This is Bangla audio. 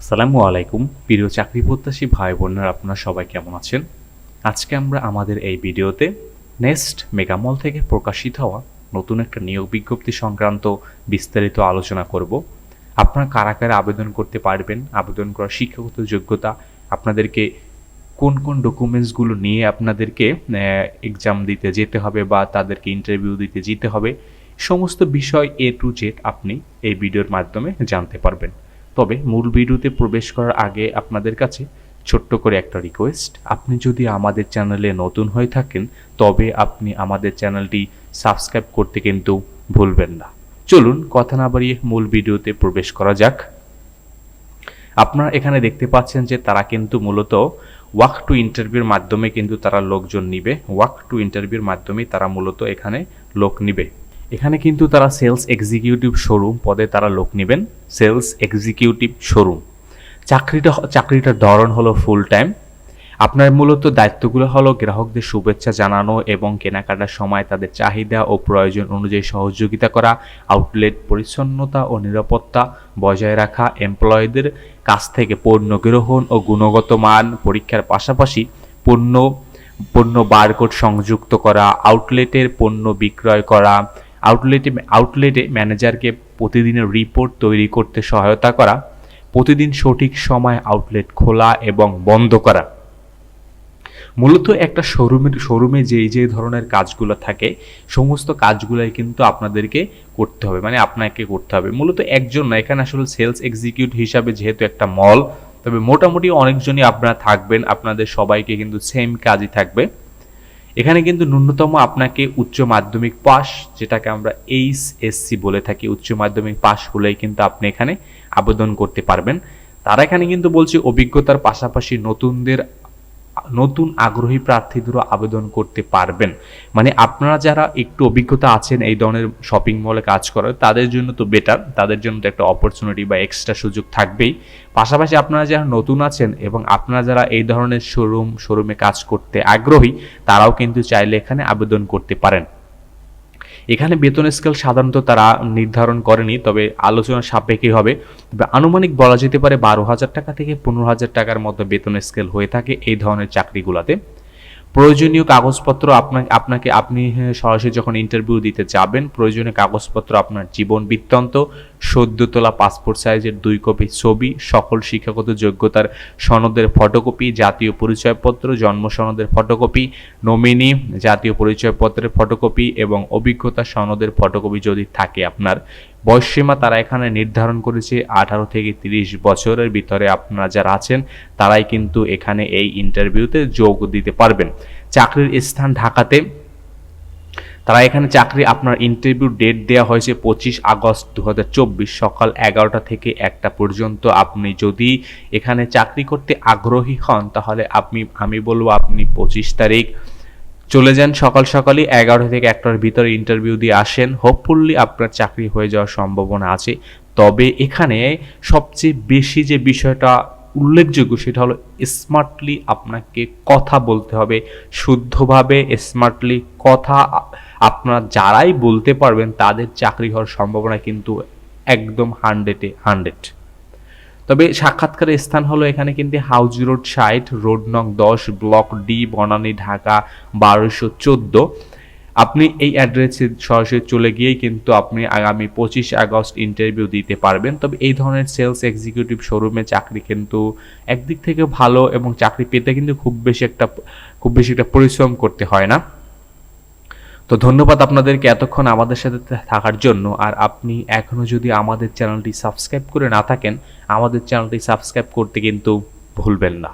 আসসালামু আলাইকুম, প্রিয় চাকরি প্রত্যাশী ভাই বোনেরা, আপনারা সবাই কেমন আছেন? আজকে আমরা আমাদের এই ভিডিওতে নেক্সট মেগামল থেকে প্রকাশিত হওয়া নতুন একটা নিয়োগ বিজ্ঞপ্তি সংক্রান্ত বিস্তারিত আলোচনা করব। আপনারা কারা কারা আবেদন করতে পারবেন, আবেদন করার শিক্ষাগত যোগ্যতা, আপনাদেরকে কোন কোন ডকুমেন্টসগুলো নিয়ে আপনাদেরকে এক্সাম দিতে যেতে হবে বা তাদেরকে ইন্টারভিউ দিতে যেতে হবে, সমস্ত বিষয় এ টু জেড আপনি এই ভিডিওর মাধ্যমে জানতে পারবেন। তবে মূল ভিডিওতে প্রবেশ করার আগে আপনাদের কাছে ছোট্ট করে একটা রিকোয়েস্ট আপনি যদি আমাদের চ্যানেলে নতুন হয়ে থাকেন, তবে আপনি আমাদের চ্যানেলটি সাবস্ক্রাইব করতে কিন্তু ভুলবেন না। চলুন কথা না বাড়িয়ে মূল ভিডিওতে প্রবেশ করা যাক। আপনারা এখানে দেখতে পাচ্ছেন যে তারা কিন্তু মূলত ওয়াক টু ইন্টারভিউর মাধ্যমে কিন্তু তারা লোকজন নিবে। ওয়াক টু ইন্টারভিউর মাধ্যমে তারা মূলত এখানে লোক নিবে। এখানে কিন্তু তারা সেলস এক্সিকিউটিভ শোরুম পদে তারা লোক নেবেন সেলস এক্সিকিউটিভ শোরুম চাকরিটা চাকরিটার ধরন হলো ফুল টাইম আপনার মূলত দায়িত্বগুলো হলো গ্রাহকদের শুভেচ্ছা জানানো এবং কেনাকাটার সময় তাদের চাহিদা ও প্রয়োজন অনুযায়ী সহযোগিতা করা আউটলেট পরিচ্ছন্নতা ও নিরাপত্তা বজায় রাখা এমপ্লয়ীদের কাছ থেকে পণ্য গ্রহণ ও গুণগত মান পরীক্ষার পাশাপাশি পণ্য পণ্য বারকোড সংযুক্ত করা আউটলেটের পণ্য বিক্রয় করা আউটলেটে আউটলেটে ম্যানেজারকে প্রতিদিনের রিপোর্ট তৈরি করতে সহায়তা করা, প্রতিদিন সঠিক সময় আউটলেট খোলা এবং বন্ধ করা। মূলত একটা শোরুমের শোরুমে যেই যে ধরনের কাজগুলো থাকে, সমস্ত কাজগুলোই কিন্তু আপনাদেরকে করতে হবে মানে আপনাকে করতে হবে। মূলত একজন না, এখানে আসলে সেলস এক্সিকিউট হিসাবে যেহেতু একটা মল তবে মোটামুটি অনেকজনই আপনারা থাকবেন, আপনাদের সবাইকে কিন্তু সেম কাজই থাকবে। এখানে কিন্তু ন্যূনতম আপনাকে উচ্চ মাধ্যমিক পাস যেটাকে আমরা এইচ এসসি বলে থাকি, উচ্চ মাধ্যমিক পাস হলেই কিন্তু আপনি এখানে আবেদন করতে পারবেন। তারা এখানে কিন্তু বলছে অভিজ্ঞতার পাশাপাশি নতুনদের নতুন আগ্রহী প্রার্থীদেরও আবেদন করতে পারবেন। মানে আপনারা যারা একটু অভিজ্ঞতা আছেন এই ধরনের শপিং মলে কাজ করার, তাদের জন্য তো বেটার তাদের জন্য তো একটা অপরচুনিটি বা এক্সট্রা সুযোগ থাকবেই। পাশাপাশি আপনারা যারা নতুন আছেন এবং আপনারা যারা এই ধরনের শোরুম শোরুমে কাজ করতে আগ্রহী, তারাও কিন্তু চাইলে এখানে আবেদন করতে পারেন। এখানে বেতন স্কেল সাধারণত তারা নির্ধারণ করেনি তবে আলোচনার সাপেক্ষে হবে। আনুমানিক বলা যেতে পারে বারো হাজার টাকা থেকে পনেরো হাজার টাকার মতো বেতন স্কেল হয়ে থাকে এই ধরনের চাকরিগুলোতে। প্রয়োজনীয় কাগজপত্র আপনাকে আপনাকে আপনি হ্যাঁ, সরাসরি যখন ইন্টারভিউ দিতে যাবেন প্রয়োজনীয় কাগজপত্র আপনার জীবন বৃত্তান্ত সদ্য তোলা পাসপোর্ট সাইজের দুই কপি ছবি, সকল শিক্ষাগত যোগ্যতার সনদের ফটোকপি, জাতীয় পরিচয়পত্র, জন্ম সনদের ফটোকপি, নমিনি, জাতীয় পরিচয়পত্রের ফটোকপি এবং অভিজ্ঞতা সনদের ফটোকপি যদি থাকে আপনার। বয়সসীমা তারা এখানে নির্ধারণ করেছে আঠারো থেকে তিরিশ বছরের ভিতরে আপনারা যারা আছেন, তারাই কিন্তু এখানে এই ইন্টারভিউতে যোগ দিতে পারবেন। চাকরির স্থান ঢাকাতে তারা এখানে চাকরি আপনার ইন্টারভিউ ডেট দেওয়া হয়েছে পঁচিশ আগস্ট দু হাজার চব্বিশ সকাল এগারোটা থেকে একটা পর্যন্ত। আপনি যদি এখানে চাকরি করতে আগ্রহী হন, তাহলে আপনি, আমি বলব আপনি পঁচিশ তারিখ চলে যান সকাল সকালই, এগারোটা থেকে একটার ভিতরে ইন্টারভিউ দিয়ে আসেন। হোপফুল্লি আপনার চাকরি হয়ে যাওয়ার সম্ভাবনা আছে। তবে এখানে সবচেয়ে বেশি যে বিষয়টা উল্লেখযোগ্য সেটা হলো স্মার্টলি আপনাকে কথা বলতে হবে। শুদ্ধভাবে স্মার্টলি কথা আপনারা যারাই বলতে পারবেন তাদের চাকরি হওয়ার সম্ভাবনা কিন্তু একদম হান্ড্রেডে হান্ড্রেড তবে সাক্ষাৎকারের স্থান হলো এখানে কিন্তু হাউজ রোড সাইট রোড নং দশ, ব্লক ডি, বনানী, ঢাকা বারোশো চোদ্দ। আপনি এই অ্যাড্রেসে সরাসরি চলে গিয়েই কিন্তু আপনি আগামী পঁচিশ আগস্ট ইন্টারভিউ দিতে পারবেন। তবে এই ধরনের সেলস এক্সিকিউটিভ শোরুমে চাকরি কিন্তু একদিক থেকে ভালো এবং চাকরি পেতে কিন্তু খুব বেশি একটা, খুব বেশি একটা পরিশ্রম করতে হয় না। তো ধন্যবাদ আপনাদেরকে এতক্ষণ আমাদের সাথে থাকার জন্য। আর আপনি এখনও যদি আমাদের চ্যানেলটি সাবস্ক্রাইব করে না থাকেন, আমাদের চ্যানেলটি সাবস্ক্রাইব করতে কিন্তু ভুলবেন না।